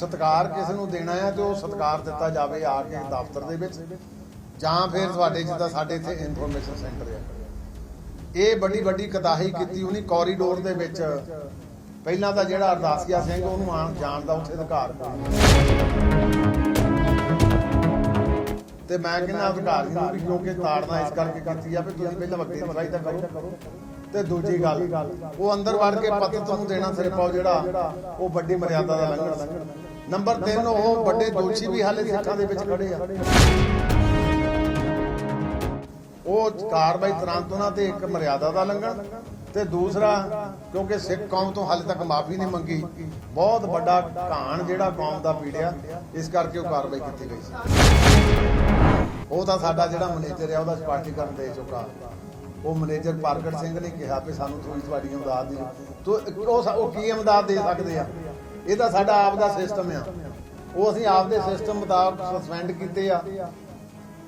ਸਤਕਾਰ ਕਿਸੇ ਨੂੰ ਦੇਣਾ ਆ ਤੇ ਉਹ ਸਤਕਾਰ ਦਿੱਤਾ ਜਾਵੇ ਆ ਕੇ ਦਫ਼ਤਰ ਦੇ ਵਿੱਚ, ਜਾਂ ਫਿਰ ਤੁਹਾਡੇ ਜਿੱਦਾਂ ਸਾਡੇ ਇੱਥੇ ਇਨਫੋਰਮੇਸ਼ਨ ਸੈਂਟਰ ਆ। ਇਹ ਵੱਡੀ ਵੱਡੀ ਕਤਾਹੀ ਕੀਤੀ ਉਹਨੇ ਕੋਰੀਡੋਰ ਦੇ ਵਿੱਚ। ਪਹਿਲਾਂ ਤਾਂ ਜਿਹੜਾ ਅਰਦਾਸੀਆ ਸਿੰਘ ਉਹਨੂੰ ਆਉਣ ਜਾਣ ਦਾ ਉੱਥੇ ਅਧਿਕਾਰ ਤੇ ਮੈਂ ਕਹਿੰਦਾ ਅਧਿਕਾਰੀ ਨੂੰ ਵੀ ਕਿਉਂਕਿ ਤਾੜਨਾ ਇਸ ਕਰਕੇ ਕੀਤੀ ਆ ਵੀ ਤੁਸੀਂ ਪਹਿਲਾਂ ਵਕਤੀ ਫਰਾਈ ਤਾਂ ਕਰੋ। ਤੇ ਦੂਜੀ ਗੱਲ, ਉਹ ਅੰਦਰ ਵੜ ਕੇ ਪੱਤ ਤੁਹਾਨੂੰ ਦੇਣਾ ਸਿਰ ਪਾਓ ਜਿਹੜਾ ਉਹ ਵੱਡੀ ਮਰਿਆਦਾ ਦਾ ਲੰਘਣ। ਨੰਬਰ 3 ਉਹ ਵੱਡੇ ਦੋਸ਼ੀ ਵੀ ਹਾਲੇ ਸਿੱਖਾਂ ਦੇ ਵਿੱਚ ਖੜੇ ਆ। ਉਹ ਕਾਰਵਾਈ ਤੁਰੰਤ ਉਹਨਾਂ ਤੇ ਇੱਕ ਮਰਿਆਦਾ ਦਾ ਲੰਘਣ ਤੇ ਦੂਸਰਾ ਕਿਉਂਕਿ ਸਿੱਖ ਕੌਮ ਤੋਂ ਹਾਲੇ ਤੱਕ ਮਾਫੀ ਨਹੀਂ ਮੰਗੀ ਬਹੁਤ ਵੱਡਾ ਘਾਣ ਜਿਹੜਾ ਕੌਮ ਦਾ ਪੀੜਿਆ ਇਸ ਕਰਕੇ ਉਹ ਕਾਰਵਾਈ ਕੀਤੀ ਗਈ ਸੀ। ਉਹ ਤਾਂ ਸਾਡਾ ਜਿਹੜਾ ਮੈਨੇਜਰ ਆ ਉਹਦਾ ਸਪਸ਼ਟੀਕਰਨ ਦੇ ਚੁੱਕਾ। ਉਹ ਮੈਨੇਜਰ ਪ੍ਰਗਟ ਸਿੰਘ ਨੇ ਕਿਹਾ ਵੀ ਸਾਨੂੰ ਥੋੜੀ ਤੁਹਾਡੀ ਇਮਦਾਦ ਦੀ ਤੋ ਉਹ ਕੀ ਇਮਦਾਦ ਦੇ ਸਕਦੇ ਆ? ਇਹ ਤਾਂ ਸਾਡਾ ਆਪ ਦਾ ਸਿਸਟਮ ਆ। ਉਹ ਅਸੀਂ ਆਪ ਦੇ ਸਿਸਟਮ ਮੁਤਾਬਕ ਸਸਪੈਂਡ ਕੀਤੇ ਆ।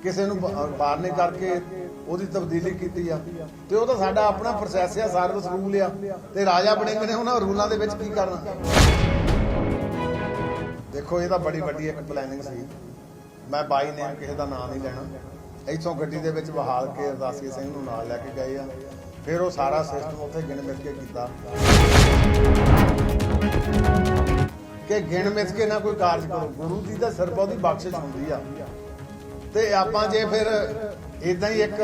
ਕਿਸੇ ਨੂੰ ਬਾਹਰ ਨੇ ਕਰਕੇ ਉਹਦੀ ਤਬਦੀਲੀ ਕੀਤੀ ਆ। ਤੇ ਉਹ ਤਾਂ ਸਾਡਾ ਆਪਣਾ ਪ੍ਰੋਸੈਸ ਆ ਸਰਵਿਸ ਰੂਲ ਆ। ਤੇ ਰਾਜਾ ਬਣੇਗੇ ਨੇ, ਉਹਨਾਂ ਰੂਲਾਂ ਦੇ ਵਿੱਚ ਕੀ ਕਰਨਾ? ਦੇਖੋ, ਇਹ ਤਾਂ ਬੜੀ ਵੱਡੀ ਇੱਕ ਪਲੈਨਿੰਗ ਸੀ। ਮੈਂ ਬਾਈ ਨੇਮ ਕਿਸੇ ਦਾ ਨਾਮ ਨਹੀਂ ਲੈਣਾ। ਇੱਥੋਂ ਗੱਡੀ ਦੇ ਵਿੱਚ ਬਹਾਲ ਕੇ ਅਰਦਾਸੀ ਸਿੰਘ ਨੂੰ ਨਾਲ ਲੈ ਕੇ ਗਏ ਆ। ਫਿਰ ਉਹ ਸਾਰਾ ਸਿਸਟਮ ਉੱਥੇ ਗਿਣ ਮਿਲ ਕੇ ਕੀਤਾ। ਕਿ ਗਿਣ ਮਿਲ ਕੇ ਨਾ ਕੋਈ ਕਾਰਜ ਕਰੋ। ਗੁਰੂ ਦੀ ਤਾਂ ਸਿਰਫ ਉਹਦੀ ਬਖਸ਼ਿਸ਼ ਹੁੰਦੀ ਆ। ਤੇ ਆਪਾਂ ਜੇ ਫਿਰ ਇਦਾਂ ਹੀ ਇੱਕ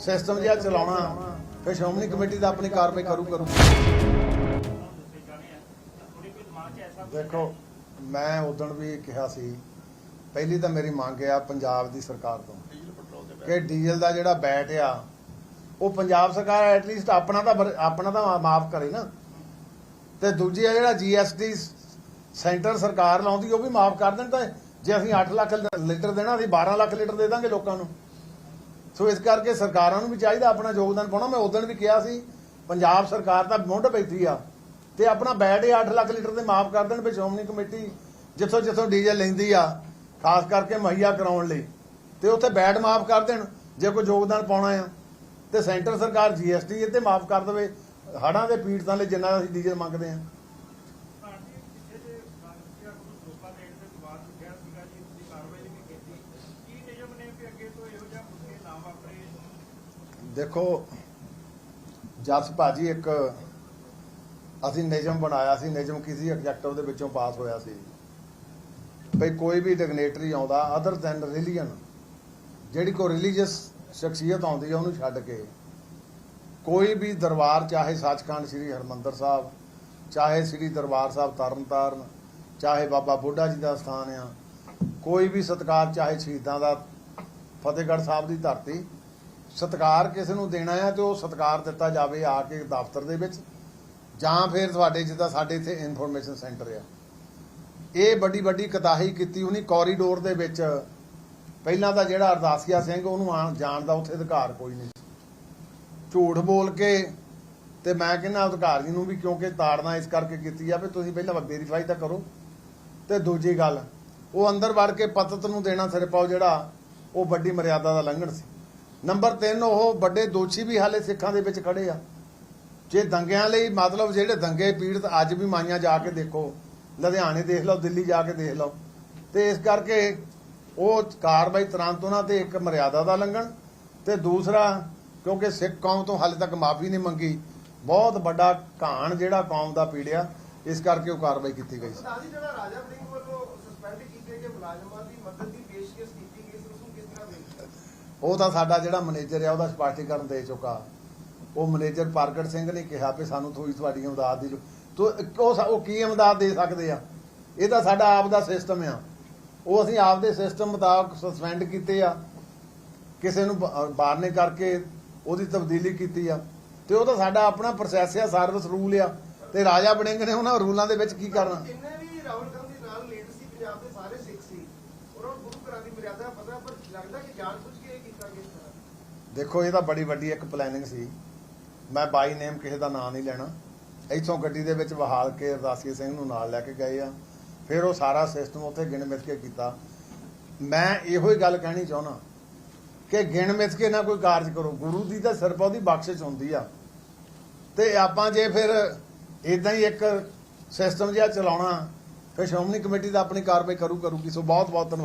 ਸਿਸਟਮ ਜਿਹਾ ਚਲਾਉਣਾ, ਫਿਰ ਸ਼੍ਰੋਮਣੀ ਕਮੇਟੀ ਦਾ ਆਪਣੀ ਕਾਰਵਾਈ ਕਰੂ ਕਰੂ। ਦੇਖੋ, ਮੈਂ ਉਦੋਂ ਵੀ ਕਿਹਾ ਸੀ, ਪਹਿਲੀ ਤਾਂ ਮੇਰੀ ਮੰਗ ਆ ਪੰਜਾਬ ਦੀ ਸਰਕਾਰ ਤੋਂ, ਕਿ ਡੀਜ਼ਲ ਦਾ ਜਿਹੜਾ ਬੈਟ ਆ ਉਹ ਪੰਜਾਬ ਸਰਕਾਰ ਐਟਲੀਸਟ ਆਪਣਾ ਤਾਂ ਆਪਣਾ ਤਾਂ ਮਾਫ ਕਰੇ ਨਾ। ਤੇ ਦੂਜੀ ਆ ਜਿਹੜਾ ਜੀਐਸਟੀ ਸੈਂਟਰ ਸਰਕਾਰ ਲਾਉਂਦੀ, ਉਹ ਵੀ ਮਾਫ ਕਰ ਦੇਣ ਤਾਂ ਜੇ ਅਸੀਂ 8 ਲੱਖ ਲੀਟਰ ਦੇਣਾ, ਅਸੀਂ 12 ਲੱਖ ਲੀਟਰ ਦੇ ਦਾਂਗੇ ਲੋਕਾਂ ਨੂੰ। ਸੋ ਇਸ ਕਰਕੇ ਸਰਕਾਰਾਂ ਨੂੰ ਵੀ ਚਾਹੀਦਾ ਆਪਣਾ ਯੋਗਦਾਨ ਪਾਉਣਾ। ਮੈਂ ਉਦੋਂ ਵੀ ਕਿਹਾ ਸੀ, ਪੰਜਾਬ ਸਰਕਾਰ ਤਾਂ ਮੁੱਢ ਬੈਠੀ ਆ ਤੇ ਆਪਣਾ ਬੈਡ 8 ਲੱਖ ਲੀਟਰ ਦੇ ਮਾਫ ਕਰ ਦੇਣ। ਵੀ ਸ਼੍ਰੋਮਣੀ ਕਮੇਟੀ ਜਿੱਥੋਂ ਜਿੱਥੋਂ ਡੀਜ਼ਲ ਲੈਂਦੀ ਆ, ਖਾਸ ਕਰਕੇ ਮੁਹੱਈਆ ਕਰਾਉਣ ਲਈ, ਤੇ ਉੱਥੇ ਬੈਡ ਮਾਫ ਕਰ ਦੇਣ, ਜੇ ਕੋਈ ਯੋਗਦਾਨ ਪਾਉਣਾ ਆ। ਤੇ ਸੈਂਟਰ ਸਰਕਾਰ ਜੀਐਸਟੀ ਇਹ ਤੇ ਮਾਫ ਕਰ ਦੇਵੇ ਹੜਾਂ ਦੇ ਪੀੜਤਾਂ ਲਈ ਜਿੰਨਾ ਅਸੀਂ ਡੀਜ਼ਲ ਮੰਗਦੇ ਆ ਦੇਖੋ, ਜਸ ਭਾਜੀ ਇੱਕ ਅਸੀਂ ਨਿਯਮ ਬਣਾਇਆ ਸੀ, ਨਿਯਮ ਕਿਸੇ ਐਗਜ਼ੈਕਟਿਵ ਦੇ ਵਿੱਚੋਂ ਪਾਸ ਹੋਇਆ ਸੀ। ਭਈ ਕੋਈ ਵੀ ਡਿਗਨੇਟਰੀ ਆਉਂਦਾ ਅਦਰ ਦੈਨ ਰਿਲੀਜਨ ਜਿਹੜੀ ਕੋ ਰਿਲੀਜੀਅਸ ਸ਼ਖਸੀਅਤ ਆਉਂਦੀ ਹੈ ਉਹਨੂੰ ਛੱਡ ਕੇ। ਕੋਈ ਵੀ ਦਰਬਾਰ, ਚਾਹੇ ਸੱਚਖੰਡ ਸ੍ਰੀ ਹਰਮੰਦਰ ਸਾਹਿਬ, ਚਾਹੇ ਸ੍ਰੀ ਦਰਬਾਰ ਸਾਹਿਬ ਤਰਨਤਾਰਨ, ਚਾਹੇ ਬਾਬਾ ਬੁੱਢਾ ਜੀ ਦਾ ਸਥਾਨ ਆ, ਕੋਈ ਵੀ ਸਤਕਾਰ, ਚਾਹੇ ਸ਼ਹੀਦਾਂ ਦਾ, ਫਤਿਹਗੜ੍ਹ ਸਾਹਿਬ ਦੀ ਧਰਤੀ, ਸਤਕਾਰ ਕਿਸੇ ਨੂੰ ਦੇਣਾ ਆ ਤੇ ਉਹ ਸਤਕਾਰ ਦਿੱਤਾ ਜਾਵੇ ਆ ਕੇ ਦਫ਼ਤਰ ਦੇ ਵਿੱਚ, ਜਾਂ ਫਿਰ ਤੁਹਾਡੇ ਜਿੱਦਾਂ ਸਾਡੇ ਇੱਥੇ ਇਨਫੋਰਮੇਸ਼ਨ ਸੈਂਟਰ ਆ। ਇਹ ਵੱਡੀ ਵੱਡੀ ਕਤਾਹੀ ਕੀਤੀ ਉਹਨੇ ਕੋਰੀਡੋਰ ਦੇ ਵਿੱਚ। ਪਹਿਲਾਂ ਤਾਂ ਜਿਹੜਾ ਅਰਦਾਸੀਆ ਸਿੰਘ ਉਹਨੂੰ ਆਉਣ ਜਾਣ ਦਾ ਉੱਥੇ ਅਧਿਕਾਰ ਕੋਈ ਨਹੀਂ ਝੂਠ ਬੋਲ ਕੇ ਤੇ ਮੈਂ ਕਹਿੰਦਾ ਅਧਿਕਾਰ ਜੀ ਨੂੰ ਵੀ ਕਿਉਂਕਿ ਤਾੜਨਾ ਇਸ ਕਰਕੇ ਕੀਤੀ ਆ ਵੀ ਤੁਸੀਂ ਪਹਿਲਾਂ ਵੈਰੀਫਾਈ ਤਾਂ ਕਰੋ। ਤੇ ਦੂਜੀ ਗੱਲ, ਉਹ ਅੰਦਰ ਵੜ ਕੇ ਪਤਤ ਨੂੰ ਦੇਣਾ ਸਿਰ ਪਾਓ ਜਿਹੜਾ ਉਹ ਵੱਡੀ ਮਰਿਆਦਾ ਦਾ ਲੰਘਣ ਸੀ। ਨੰਬਰ 3 ਉਹ ਵੱਡੇ ਦੋਸ਼ੀ ਵੀ ਹਾਲੇ ਸਿੱਖਾਂ ਦੇ ਵਿੱਚ ਖੜੇ ਆ। ਜੇ ਦੰਗਿਆਂ ਲਈ ਮਤਲਬ ਜਿਹੜੇ ਦੰਗੇ ਪੀੜਤ ਅੱਜ ਵੀ ਮਾਈਆਂ ਜਾ ਕੇ ਦੇਖੋ, ਲੁਧਿਆਣੇ ਦੇਖ ਲਓ, ਦਿੱਲੀ ਜਾ ਕੇ ਦੇਖ ਲਓ। ਤੇ ਇਸ ਕਰਕੇ ਉਹ ਕਾਰਵਾਈ ਤੁਰੰਤ ਉਹਨਾਂ ਤੇ ਇੱਕ ਮਰਿਆਦਾ ਦਾ ਲੰਘਣ ਤੇ ਦੂਸਰਾ ਕਿਉਂਕਿ ਸਿੱਖ ਕੌਮ ਤੋਂ ਹਾਲੇ ਤੱਕ ਮਾਫੀ ਨਹੀਂ ਮੰਗੀ ਬਹੁਤ ਵੱਡਾ ਘਾਣ ਜਿਹੜਾ ਕੌਮ ਦਾ ਪੀੜਿਆ ਇਸ ਕਰਕੇ ਉਹ ਕਾਰਵਾਈ ਕੀਤੀ ਗਈ ਸੀ। ਸਾਡੀ ਜਿਹੜਾ ਰਾਜਾ ਵੜਿੰਗ ਵੱਲੋਂ ਸਸਪੈਂਡ ਕੀਤੇ ਗਏ ਮੁਲਾਜ਼ਮਾਂ ਦੀ ਮਦਦ ਦੀ ਪੇਸ਼ਕਸ਼ ਕੀਤੀ ਗਈ ਸੀ ਉਸ ਨੂੰ ਕਿਸ ਤਰ੍ਹਾਂ ਵੇਖਦੇ ਉਹ ਤਾਂ ਸਾਡਾ ਜਿਹੜਾ ਮੈਨੇਜਰ ਆ ਉਹਦਾ ਸਪਸ਼ਟੀਕਰਨ ਦੇ ਚੁੱਕਾ। ਉਹ ਮੈਨੇਜਰ ਪ੍ਰਗਟ ਸਿੰਘ ਨੇ ਕਿਹਾ ਵੀ ਸਾਨੂੰ ਥੋੜੀ ਤੁਹਾਡੀ ਇਮਦਾਦ ਦੀ ਤੋ ਉਹ ਕੀ ਇਮਦਾਦ ਦੇ ਸਕਦੇ ਆ? ਇਹ ਤਾਂ ਸਾਡਾ ਆਪ ਦਾ ਸਿਸਟਮ ਆ। ਉਹ ਅਸੀਂ ਆਪ ਦੇ ਸਿਸਟਮ ਮੁਤਾਬਕ ਸਸਪੈਂਡ ਕੀਤੇ ਆ। ਕਿਸੇ ਨੂੰ ਬ- ਬਾਹਰ ਨੇ ਕਰਕੇ ਉਹਦੀ ਤਬਦੀਲੀ ਕੀਤੀ ਆ। ਤੇ ਉਹ ਤਾਂ ਸਾਡਾ ਆਪਣਾ ਪ੍ਰੋਸੈਸ ਆ ਸਰਵਿਸ ਰੂਲ ਆ। ਤੇ ਰਾਜਾ ਬਣੇਗੇ ਨੇ ਉਹਨਾਂ ਰੂਲਾਂ ਦੇ ਵਿੱਚ ਕੀ ਕਰਨਾ? ਜਿੰਨੇ ਵੀ ਰਾਹੁਲ ਗਾਂਧੀ ਨਾਲ ਲੀਡ ਸੀ ਪੰਜਾਬ ਦੇ ਸਾਰੇ ਸਿੱਖ ਸੀ ਉਹਨਾਂ ਨੂੰ ਗੁਰੂ ਘਰਾਂ ਦੀ ਮਰਿਆਦਾ ਪਤਾ ਪਰ ਲੱਗਦਾ ਕਿ ਜਾਣ ਬੁੱਝ ਕੇ ਇਹ ਕੀਤਾ ਗਿਆ ਇਸ ਤਰ੍ਹਾਂ ਦੇਖੋ ਇਹ ਤਾਂ ਬੜੀ ਵੱਡੀ ਇੱਕ ਪਲੈਨਿੰਗ ਸੀ। ਮੈਂ ਬਾਈ ਨੇਮ ਕਿਸੇ ਦਾ ਨਾਮ ਨਹੀਂ ਲੈਣਾ। ਇੱਥੋਂ ਗੱਡੀ ਦੇ ਵਿੱਚ ਬਹਾਲ ਕੇ ਅਰਦਾਸੀ ਸਿੰਘ ਨੂੰ ਨਾਲ ਲੈ ਕੇ ਗਏ ਆ। ਫਿਰ ਉਹ ਸਾਰਾ ਸਿਸਟਮ ਉੱਥੇ ਗਿਣ ਮਿਥ ਕੇ ਕੀਤਾ। ਮੈਂ ਇਹੋ ਹੀ ਗੱਲ ਕਹਿਣੀ ਚਾਹੁੰਦਾ ਕਿ ਗਿਣ ਮਿਥ ਕੇ ਨਾ ਕੋਈ ਕਾਰਜ ਕਰੋ। ਗੁਰੂ ਦੀ ਤਾਂ ਸਿਰਫ ਉਹਦੀ ਬਖਸ਼ਿਸ਼ ਹੁੰਦੀ ਆ। ਤੇ ਆਪਾਂ ਜੇ ਫਿਰ ਇਦਾਂ ਹੀ ਇੱਕ ਸਿਸਟਮ ਜਿਹਾ ਚਲਾਉਣਾ, ਫਿਰ ਸ਼੍ਰੋਮਣੀ ਕਮੇਟੀ ਦਾ ਆਪਣੀ ਕਾਰਵਾਈ ਕਰੂ ਕਰੂਗੀ ਸੋ ਬਹੁਤ ਬਹੁਤ ਧੰਨਵਾਦ।